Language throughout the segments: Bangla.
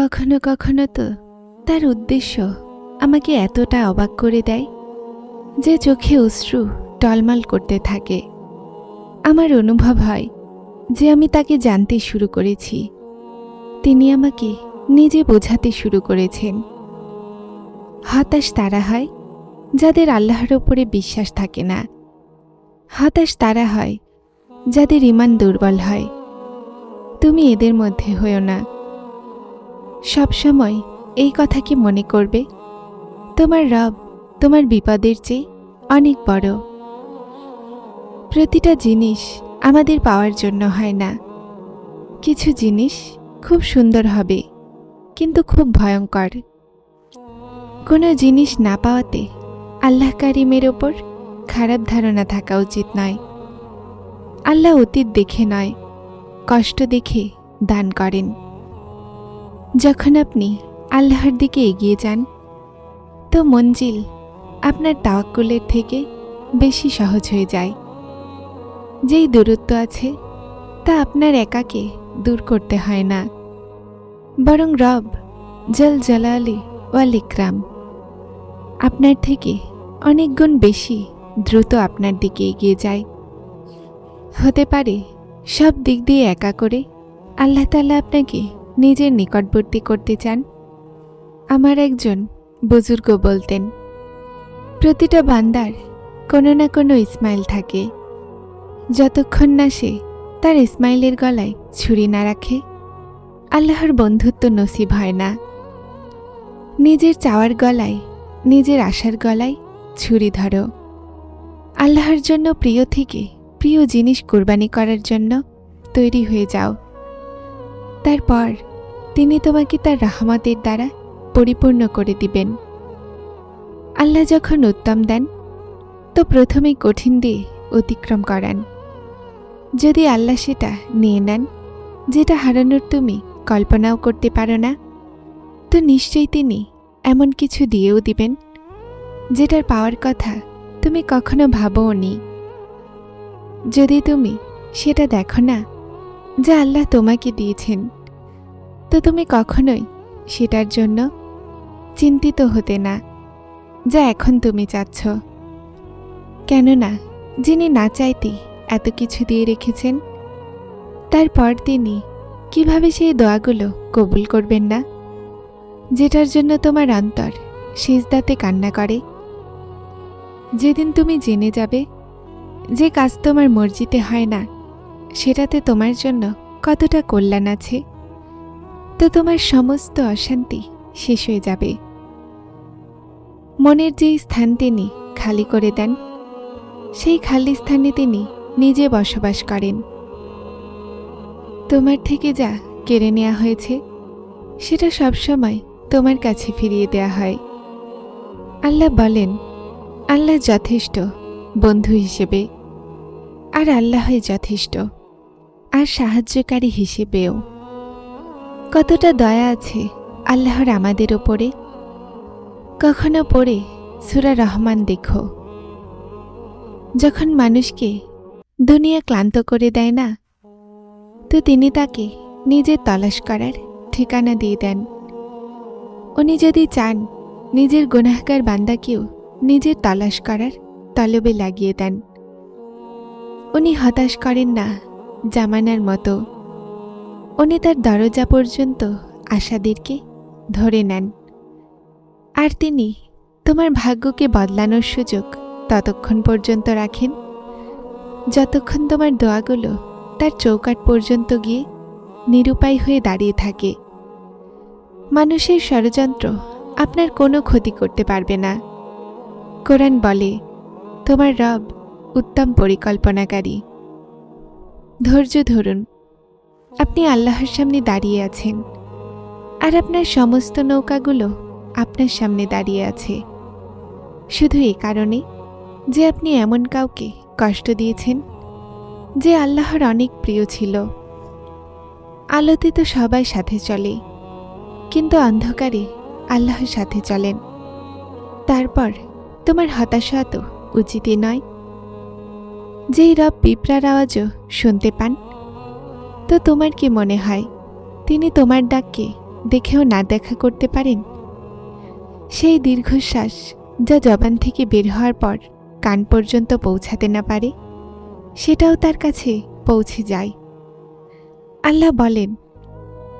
কখনো কখনো তো তার উদ্দেশ্য আমাকে এতটা অবাক করে দেয় যে চোখে অশ্রু টলমাল করতে থাকে। আমার অনুভব হয় যে আমি তাকে জানতে শুরু করেছি। তিনি আমাকে নিজে বোঝাতে শুরু করেছেন। হতাশ তারা হয় যাদের আল্লাহর ওপরে বিশ্বাস থাকে না। হতাশ তারা হয় যাদের ইমান দুর্বল হয়। তুমি এদের মধ্যে হয়েও না। সবসময় এই কথাকে মনে করবে? তোমার রব তোমার বিপদের চেয়ে অনেক বড়। প্রতিটা জিনিস আমাদের পাওয়ার জন্য হয় না। কিছু জিনিস খুব সুন্দর হবে, কিন্তু খুব ভয়ঙ্কর। কোনো জিনিস না পাওয়াতে আল্লাহ কারিমের ওপর খারাপ ধারণা থাকা উচিত নয়। আল্লাহ অতীত দেখে নয়, কষ্ট দেখে দান করেন। যখন আপনি আল্লাহর দিকে এগিয়ে যান, তো মঞ্জিল আপনার তাওয়াক্কুলের থেকে বেশি সহজ হয়ে যায়। যেই দূরত্ব আছে, তা আপনার একাকে দূর করতে হয় না। বরং রব জল জালালি ওয়াল ইকরাম আপনার থেকে অনেক গুণ বেশি দ্রুত আপনার দিকে এগিয়ে যায়। হতে পারে সব দিক দিয়ে একা করে আল্লাহ তাল্লাহ আপনাকে নিজের নিকটবর্তী করতে চান? আমার একজন বুজুর্গ বলতেন, প্রতিটা বান্দার কোনো না কোনো ইসমাইল থাকে। যতক্ষণ না সে তার ইসমাইলের গলায় ছুরি না রাখে, আল্লাহর বন্ধুত্ব নসিব হয় না। নিজের চাওয়ার গলায়, নিজের আশার গলায় ছুরি ধরো। আল্লাহর জন্য প্রিয় থেকে প্রিয় জিনিস কোরবানি করার জন্য তৈরি হয়ে যাও। তারপর তিনি তোমাকে তার রহমতের দ্বারা পরিপূর্ণ করে দিবেন। আল্লাহ যখন উত্তম দেন, তো প্রথমেই কঠিন দিয়ে অতিক্রম করান। যদি আল্লাহ সেটা নিয়ে নেন, যেটা হারানোর তুমি কল্পনাও করতে পারো না, তো নিশ্চয়ই তিনি এমন কিছু দিয়েও দিবেন, যেটার পাওয়ার কথা তুমি কখনো ভাবও নি। যদি তুমি সেটা দেখো না, যা আল্লাহ তোমাকে দিয়েছেন তো তুমি কখনোই সেটার জন্য চিন্তিত হতে না। যা এখন তুমি চাচ্ছ। কেননা, যিনি না চাইতে এত কিছু দিয়ে রেখেছেন তারপর তিনি কীভাবে সেই দোয়াগুলো কবুল করবেন না? যেটার জন্য তোমার অন্তর শেষদাতে কান্না করে। যেদিন তুমি জেনে যাবে যে কাজ তোমার মর্জিতে হয় না, সেটাতে তোমার জন্য কতটা কল্যাণ আছে। তো তোমার সমস্ত অশান্তি শেষ হয়ে যাবে। মনের যেই স্থান তিনি খালি করে দেন, সেই খালি স্থানে তিনি নিজে বসবাস করেন। তোমার থেকে যা কেড়ে নেওয়া হয়েছে, সেটা সবসময় তোমার কাছে ফিরিয়ে দেয়া হয়। আল্লাহ বলেন, আল্লাহ যথেষ্ট বন্ধু হিসেবে, আর আল্লাহই যথেষ্ট, আর সাহায্যকারী হিসেবেও। কতটা দয়া আছে আল্লাহর আমাদের ওপরে কখনো পড়ে সুরা রহমান দেখো। যখন মানুষকে দুনিয়া ক্লান্ত করে দেয় না, তো তিনি তাকে নিজের তলাশ করার ঠিকানা দিয়ে দেন। উনি যদি চান নিজের গুনাহগার বান্দাকেও নিজের তলাশ করার তলবে লাগিয়ে দেন। উনি হতাশ করেন না জামানার মতো। উনি তার দরজা পর্যন্ত আশাদেরকে ধরে নেন। আর তিনি তোমার ভাগ্যকে বদলানোর সুযোগ ততক্ষণ পর্যন্ত রাখেন। যতক্ষণ তোমার দোয়াগুলো তার চৌকাট পর্যন্ত গিয়ে নিরুপায় হয়ে দাঁড়িয়ে থাকে। মানুষের ষড়যন্ত্র আপনার কোনো ক্ষতি করতে পারবে না। কোরআন বলে, তোমার রব উত্তম পরিকল্পনাকারী। ধৈর্য ধরুন। আপনি আল্লাহর সামনে দাঁড়িয়ে আছেন। আর আপনার সমস্ত নৌকাগুলো আপনার সামনে দাঁড়িয়ে আছে। শুধু এ কারণে যে আপনি এমন কাউকে কষ্ট দিয়েছেন, যে আল্লাহর অনেক প্রিয় ছিল। আলোতে তো সবাই সাথে চলে, কিন্তু অন্ধকারে আল্লাহর সাথে চলেন। তারপর তোমার হতাশা তো উচিতই নয়। যেই রব পিঁপড়ার আওয়াজও শুনতে পান তো তোমার কি মনে হয়? তিনি তোমার ডাককে দেখেও না দেখা করতে পারেন? সেই দীর্ঘশ্বাস যা জবান থেকে বের হওয়ার পর কান পর্যন্ত পৌঁছাতে না পারে, সেটাও তার কাছে পৌঁছে যায়। আল্লাহ বলেন,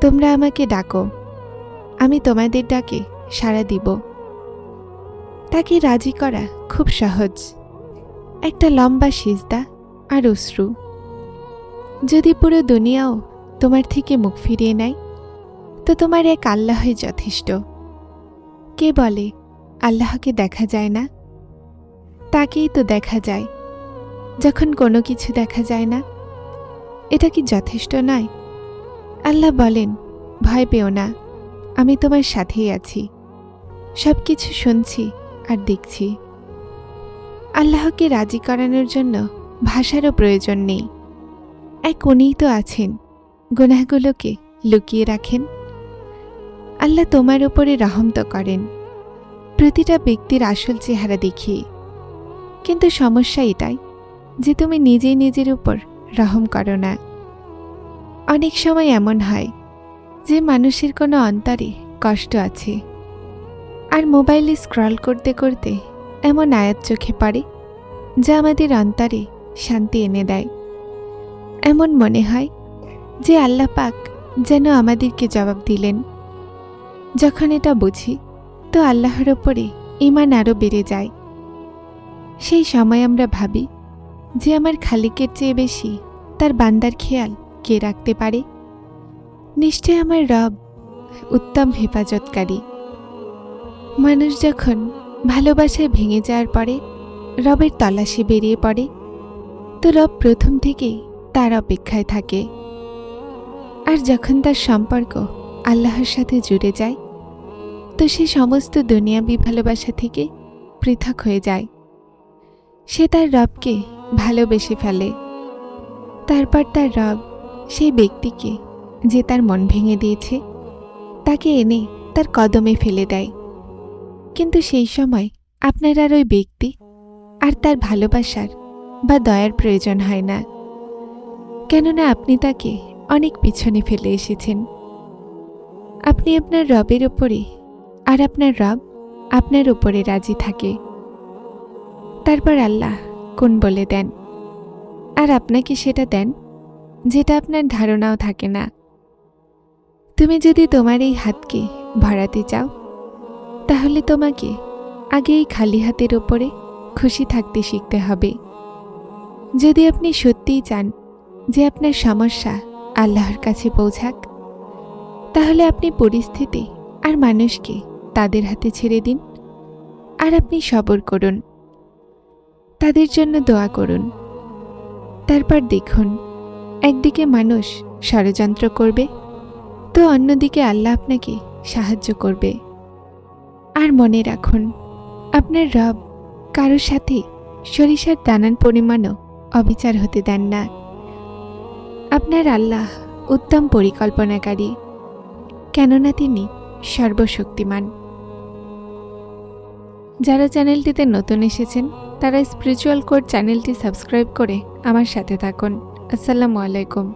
তোমরা আমাকে ডাকো, আমি তোমাদের ডাকে সাড়া দিব। তাকে রাজি করা খুব সহজ। একটা লম্বা সিজদা আর অশ্রু। যদি পুরো দুনিয়াও তোমার থেকে মুখ ফিরিয়ে নেয়, তো তোমার এক আল্লাহই যথেষ্ট। কে বলে, আল্লাহকে দেখা যায় না? তাকেই তো দেখা যায়, যখন কোনো কিছু দেখা যায় না। এটা কি যথেষ্ট নয়? আল্লাহ বলেন, ভয় পেও না, আমি তোমার সাথেই আছি। সব কিছু শুনছি আর দেখছি। আল্লাহকে রাজি করানোর জন্য ভাষারও প্রয়োজন নেই। এক উনিই তো আছেন। গুনাহগুলোকে লুকিয়ে রাখেন। আল্লাহ তোমার ওপরে রহম তো করেন। প্রতিটা ব্যক্তির আসল চেহারা দেখিয়ে কিন্তু সমস্যা এটাই যে তুমি নিজেই নিজের উপর রহম করো না। অনেক সময় এমন হয় যে মানুষের কোনো অন্তরে কষ্ট আছে আর মোবাইলে স্ক্রল করতে করতে এমন আয়াত চোখে পড়ে যা আমাদের অন্তরে শান্তি এনে দেয়। এমন মনে হয় যে আল্লাহ পাক যেন আমাদেরকে জবাব দিলেন। যখন এটা বুঝি, তো আল্লাহর ওপরে ইমান আরও বেড়ে যায়। সেই সময় আমরা ভাবি যে আমার খালিকের চেয়ে বেশি তার বান্দার খেয়াল কে রাখতে পারে? নিশ্চয় আমার রব উত্তম হেফাজতকারী। মানুষ যখন ভালোবাসায় ভেঙে যাওয়ার পরে রবের তলাশে বেরিয়ে পড়ে, তো রব প্রথম থেকেই তার অপেক্ষায় থাকে। আর যখন তার সম্পর্ক আল্লাহর সাথে জুড়ে যায়, তো সে সমস্ত দুনিয়াবি ভালোবাসা থেকে পৃথক হয়ে যায়। সে তার রবকে ভালোবেসে ফেলে। তারপর তার রব সেই ব্যক্তিকে যে তার মন ভেঙে দিয়েছে, তাকে এনে তার কদমে ফেলে দেয়। কিন্তু সেই সময় আপনার আর ওই ব্যক্তি আর তার ভালোবাসার বা দয়ার প্রয়োজন হয় না। কেননা আপনি তাকে অনেক পিছনে ফেলে এসেছেন। আপনি আপনার রবের ওপরে আর আপনার রব আপনার উপরে রাজি থাকে। তারপর আল্লাহ কোন বলে দেন? আর আপনাকে সেটা দেন যেটা আপনার ধারণাও থাকে না। তুমি যদি তোমার এই হাতকে ভরাতে চাও, তাহলে তোমাকে আগে এই খালি হাতের ওপরে খুশি থাকতে শিখতে হবে। যদি আপনি সত্যিই চান যে আপনার সমস্যা আল্লাহর কাছে পৌঁছাক, তাহলে আপনি পরিস্থিতি আর মানুষকে তাদের হাতে ছেড়ে দিন আর আপনি সবর করুন। তাদের জন্য দোয়া করুন। তারপর দেখুন, একদিকে মানুষ ষড়যন্ত্র করবে, তো অন্যদিকে আল্লাহ আপনাকে সাহায্য করবে। আর মনে রাখুন, আপনার রব কারোর সাথে সরিষার দানার পরিমাণও অবিচার হতে দেন না। আপনার আল্লাহ উত্তম পরিকল্পনাকারী, কেননা তিনি সর্বশক্তিমান। যারা চ্যানেলটিতে নতুন এসেছেন, তারা স্পিরিচুয়াল কোড চ্যানেলটি সাবস্ক্রাইব করে আমার সাথে থাকুন। আসসালামু আলাইকুম।